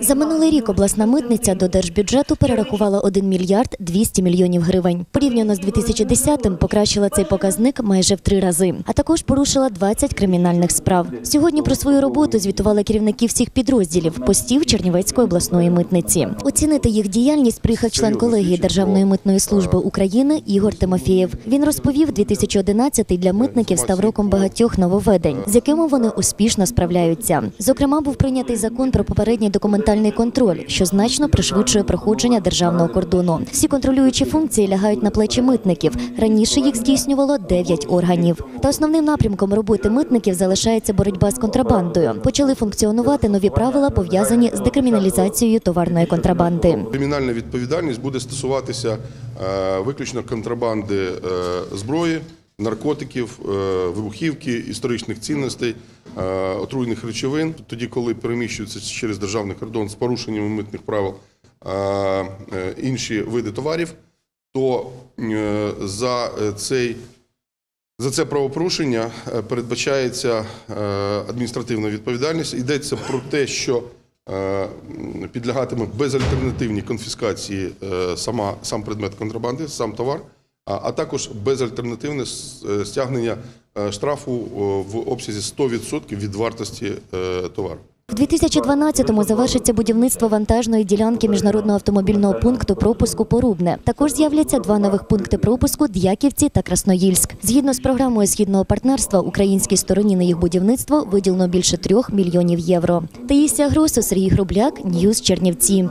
За минулий рік обласна митниця до держбюджету перерахувала 1 мільярд 200 мільйонів гривень. Порівняно з 2010-м покращила цей показник майже в три рази, а також порушила 20 кримінальних справ. Сьогодні про свою роботу звітували керівники всіх підрозділів постів Чернівецької обласної митниці. Оцінити їх діяльність приїхав член колегії Державної митної служби України Ігор Тимофєєв. Він розповів, 2011-й для митників став роком багатьох нововведень, з якими вони успішно справляються. Зокрема, був прийнятий закон про попередній документальний контроль, що значно пришвидшує проходження державного кордону. Всі контролюючі функції лягають на плечі митників. Раніше їх здійснювало 9 органів. Та основним напрямком роботи митників залишається боротьба з контрабандою. Почали функціонувати нові правила, пов'язані з декриміналізацією товарної контрабанди. Кримінальна відповідальність буде стосуватися е, виключно контрабанди е, зброї, наркотиків, е, вибухівки, історичних цінностей, е, отруйних речовин. Тоді, коли переміщуються через державний кордон з порушеннями митних правил е, інші види товарів, то за цей за це правопорушення передбачається адміністративна відповідальність. Йдеться про те, що підлягатиме безальтернативній конфіскації сама, сам предмет контрабанди, сам товар, а, також безальтернативне е, стягнення е, штрафу в обсязі 100% від вартості е, товару. В 2012-му завершиться будівництво вантажної ділянки міжнародного автомобільного пункту пропуску Порубне. Також з'являться два нових пункти пропуску Д'яківці та Красноїльськ. Згідно з програмою східного партнерства, українській стороні на їх будівництво виділено більше трьох мільйонів євро. Таїсія Гросу, Сергій Грубляк, Ньюз Чернівці.